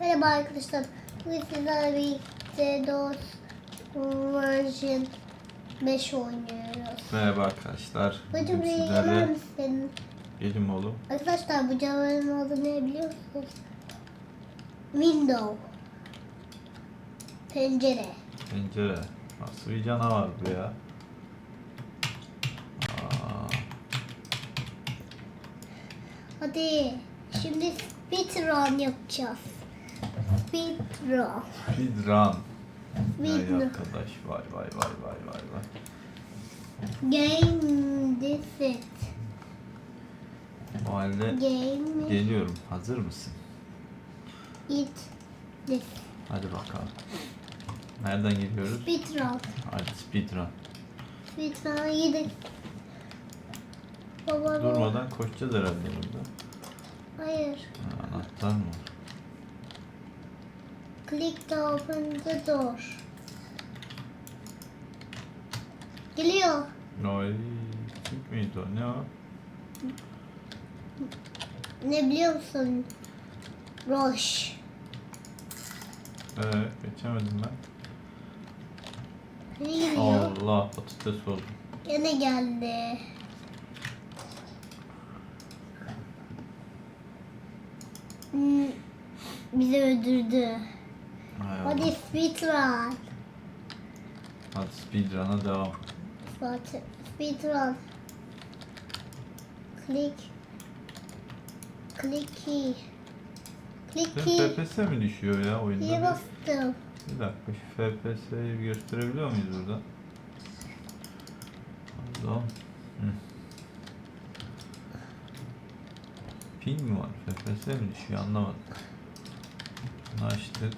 Merhaba arkadaşlar. Bugün sizlerle birlikte DOS version 5 oynuyoruz. Merhaba arkadaşlar. Bacım Bugün gelir sizlerle misin? gelin oğlum. Arkadaşlar bu canavarın adı ne biliyor musunuz? Window. Pencere. Pencere. Nasıl bir canavar bu ya? Aa, Hadi şimdi speedrun yapacağız. Speedrun. Speedrun. Vay arkadaş vay vay vay vay vay vay. Game this it. O halde Game geliyorum. Hazır mısın? it this. Hadi bakalım. Nereden geliyoruz? Speedrun. Hadi speedrun. Speedrun yedik. Baba baba. Durmadan koşacağız herhalde burada. Hayır. Ha, anahtar mı? var? Click to open the door. Geliyor. Oy, Türk müydü o? Ne o? Ne biliyor musun? Roş. Evet, geçemedim ben. Ne geliyor? Allah, patates oldu. Yine geldi. Hmm, bizi öldürdü. Hadi speedrun. Hadi speedrun'a devam. Speedrun. Click. Click key. Click key. Senin FPS mi düşüyor ya oyunda? Bir- bastım. Bir dakika şu FPS'yi gösterebiliyor muyuz burada? Pardon. Hı. Ping mi var? FPS mi düşüyor anlamadım. Bunu açtık.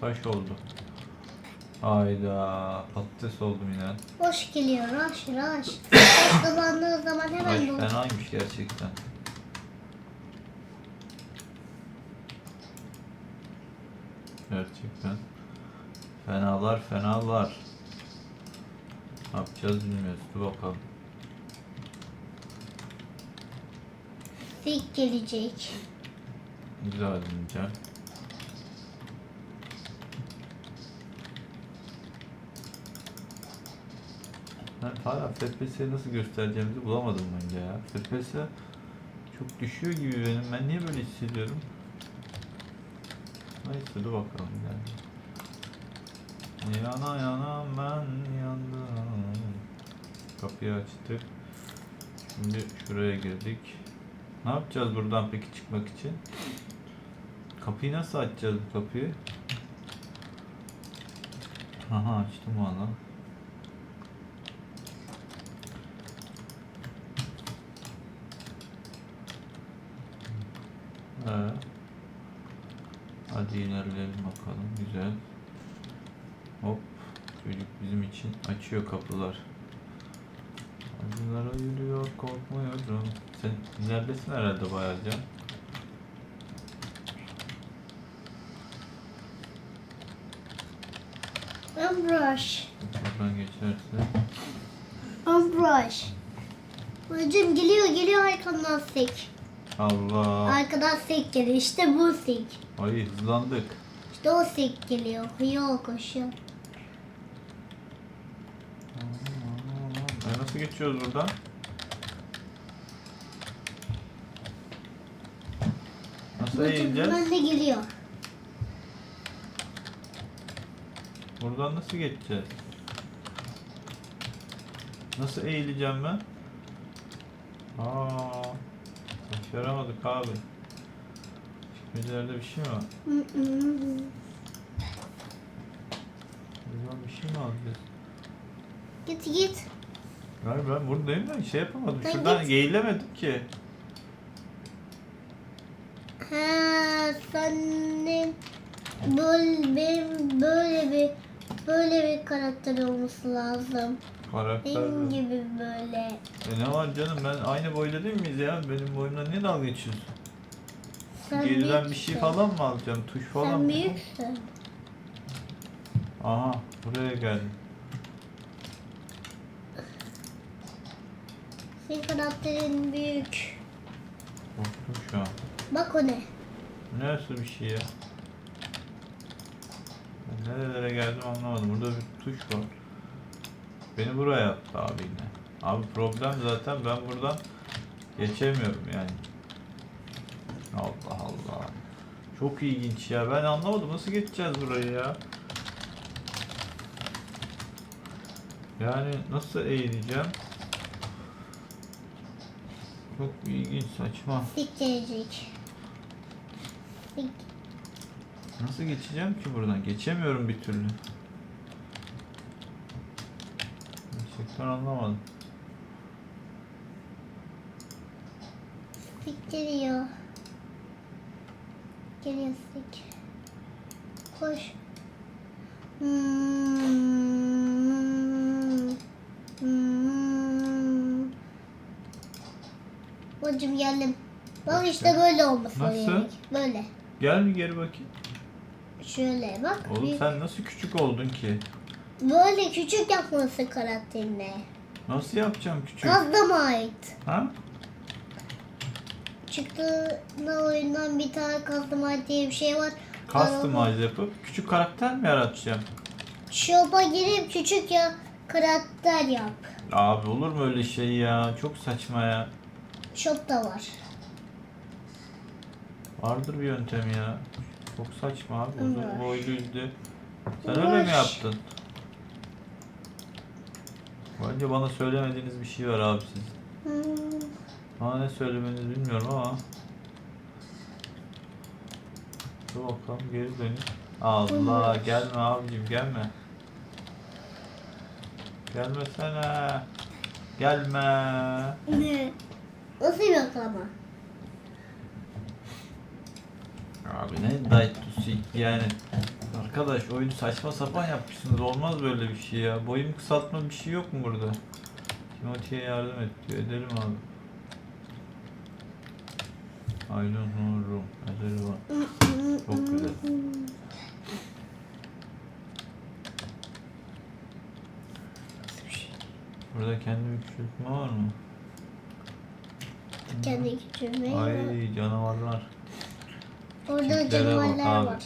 Taş oldu. Hayda patates oldum yine. Boş geliyor. Rush. Boş kazandığı zaman hemen dolu. fenaymış gerçekten. Gerçekten. Fenalar fenalar. Ne yapacağız bilmiyoruz. Dur bakalım. Fik gelecek. Güzel. Ben hala FPS'yi nasıl göstereceğimizi bulamadım bence ya. FPS çok düşüyor gibi benim. Ben niye böyle hissediyorum? Neyse dur bakalım yani. Yana yana ben yandım. Kapıyı açtık. Şimdi şuraya girdik. Ne yapacağız buradan peki çıkmak için? Kapıyı nasıl açacağız bu kapıyı? Aha açtım valla. Ee, hadi ilerleyelim bakalım. Güzel. Hop. Çocuk bizim için açıyor kapılar. Acılara yürüyor korkmuyorum. Sen ilerlesin herhalde bayağı can. Ambrush. Buradan geçerse. Ambrush. Hocam geliyor geliyor arkandan sek. Allah. Arkadan sek geliyor. İşte bu sek. Ay hızlandık. İşte o sek geliyor. Yol koşuyor. E nasıl geçiyoruz buradan? Nasıl Hocam eğileceğiz? de geliyor. Buradan nasıl geçeceğiz? Nasıl eğileceğim ben? Aa, başaramadık abi. Çıkmacılarda bir şey mi var? Buradan bir şey mi alacağız? Git git. Hayır ben buradayım da şey yapamadım. Ben Şuradan git. eğilemedim ki. Ha böyle benim böyle bir böyle bir karakter olması lazım. Karakter. Benim gibi böyle. E ne var canım ben aynı boyda değil miyiz ya? Benim boyumla niye dalga geçiyorsun? Sen Geriden bir şey falan mı alacağım? Tuş falan Sen mı? büyüksün. Aha buraya geldim. Senin karakterin büyük. Korktum şu an. Bak o ne? Nasıl bir şey ya? Nerelere geldim anlamadım. Burada bir tuş var. Beni buraya attı abi yine. Abi problem zaten ben buradan geçemiyorum yani. Allah Allah. Çok ilginç ya. Ben anlamadım. Nasıl geçeceğiz burayı ya? Yani nasıl eğileceğim? Çok ilginç, saçma. Sik gelecek. Nasıl geçeceğim ki buradan? Geçemiyorum bir türlü. Gerçekten anlamadım. Sik geliyor. Geliyor sik. Koş. Hmm. Hmm. Hocam geldim. Bak işte böyle olması Nasıl? gerek. Böyle. Gel bir geri bakayım. Şöyle bak. Oğlum bir- sen nasıl küçük oldun ki? Böyle küçük yapması karakterine. Nasıl yapacağım küçük? Custom'a ait. Ha? Çıktığında oyundan bir tane Customize diye bir şey var. Customize yapıp küçük karakter mi yaratacağım? Shop'a girip küçük ya karakter yap. Abi olur mu öyle şey ya? Çok saçma ya. Shop'ta var. Vardır bir yöntem ya. Çok saçma abi. Uzun boyluydu. Sen öyle mi yaptın? Bence bana söylemediğiniz bir şey var abi siz. Hmm. Bana ne söylemenizi bilmiyorum ama. Dur bakalım geri dönün. Allah Bunlar. gelme abicim gelme. Gelmesene. Gelme. Ne? Nasıl yok ama? Abi ne Daitusu yani. Arkadaş oyunu saçma sapan yapmışsınız. Olmaz böyle bir şey ya. Boyumu kısaltma bir şey yok mu burada? Timothy'ye yardım et diyor. Edelim abi. I don't know room. Ederi var. Çok güzel. Burada kendimi küçültme var mı? Kendi küçülmeyi var. Ay canavarlar. Orada tiplere bak canavarlar abi. var.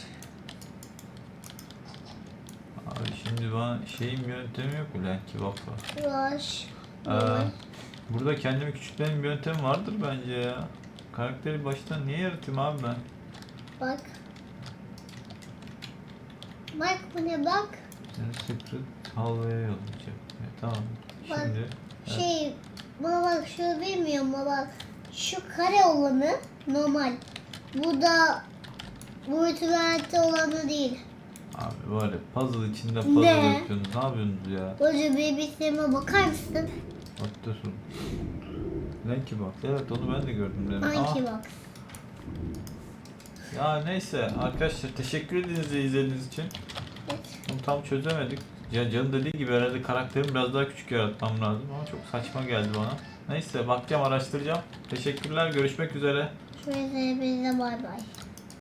Abi şimdi bana şeyin bir yöntemi yok mu lan ki bak bak. Var. Ee, Var. burada kendimi küçültmenin bir yöntemi vardır bence ya. Karakteri baştan niye yaratayım abi ben? Bak. Bak bu ne bak. Seni secret halvaya yollayacak. Evet, tamam. Bak, Şimdi evet. Şey bana bak şu bilmiyorum ama bak şu kare olanı normal. Bu da bu ütülerde olanı değil. abi var ya puzzle içinde puzzle Ne? yapıyorsunuz. Ne yapıyorsunuz ya? Hoca bilgisayarıma bakar mısın? Haklısın. Lenki bak. Evet onu ben de gördüm. Hangi Aa, bak? Ya neyse arkadaşlar teşekkür ediniz izlediğiniz için. Evet. Bunu tam çözemedik. Ya Can'ın dediği gibi herhalde karakterimi biraz daha küçük yaratmam lazım ama çok saçma geldi bana. Neyse bakacağım araştıracağım. Teşekkürler görüşmek üzere. Şöyle bize bay bay.